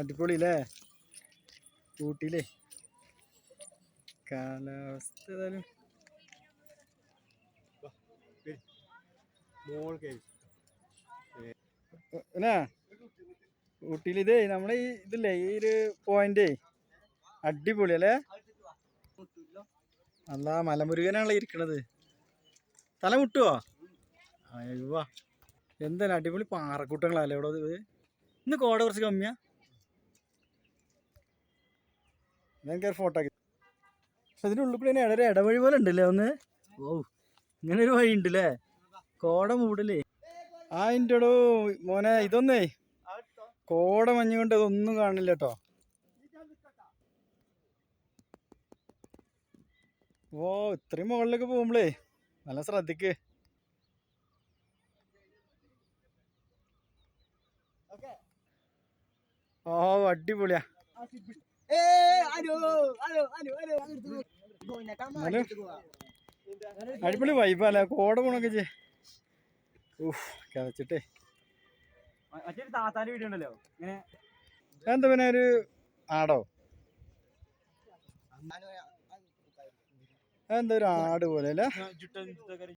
അടിപൊളി അല്ലേ ഊട്ടിയിലേ. കാലാവസ്ഥ ഏതായാലും. ഊട്ടിയിൽ ഇതേ നമ്മളെ ഈ ഇതില്ലേ ഈ ഒരു പോയിന്റ്. അടിപൊളി അല്ലേ അല്ല മലമുരുകനാണല്ലോ ഇരിക്കണത്. തല മുട്ടുവോ? അയ്യോ എന്താണ് അടിപൊളി പാറക്കൂട്ടങ്ങളല്ലേ ഇവിടെ ഇത്? ഇന്ന് കോട കുറച്ച് കമ്മിയാ? ഞാൻ കയറി ഫോട്ടോ ആക്കി. പക്ഷെ ഇതിനുള്ളിൽ കൂടി തന്നെ ഒരു ഇടവഴി പോലെ ഉണ്ടല്ലേ ഒന്ന്? ഓ ഇങ്ങനെ ഒരു വഴി ഉണ്ടല്ലേ? കോട മൂടലേ. ആ ഇന്റെടോ മോനെ ഇതൊന്നേ. കോട മഞ്ഞ് കൊണ്ട് ഇതൊന്നും കാണില്ല കേട്ടോ ഓ ഇത്രയും മുകളിലൊക്കെ പോകുമ്പളേ നല്ല ശ്രദ്ധിക്ക്. ഓ അടിപൊളിയാ. അടിപൊളി വൈബല്ലേ കോട പോണൊക്കെ ചേ ഊഹ് വീഡിയോ ഉണ്ടല്ലോ ഇങ്ങനെ എന്താ പിന്നെ ഒരു ആടോ? എന്താ ഒരു ആട് പോലെ അല്ലേ?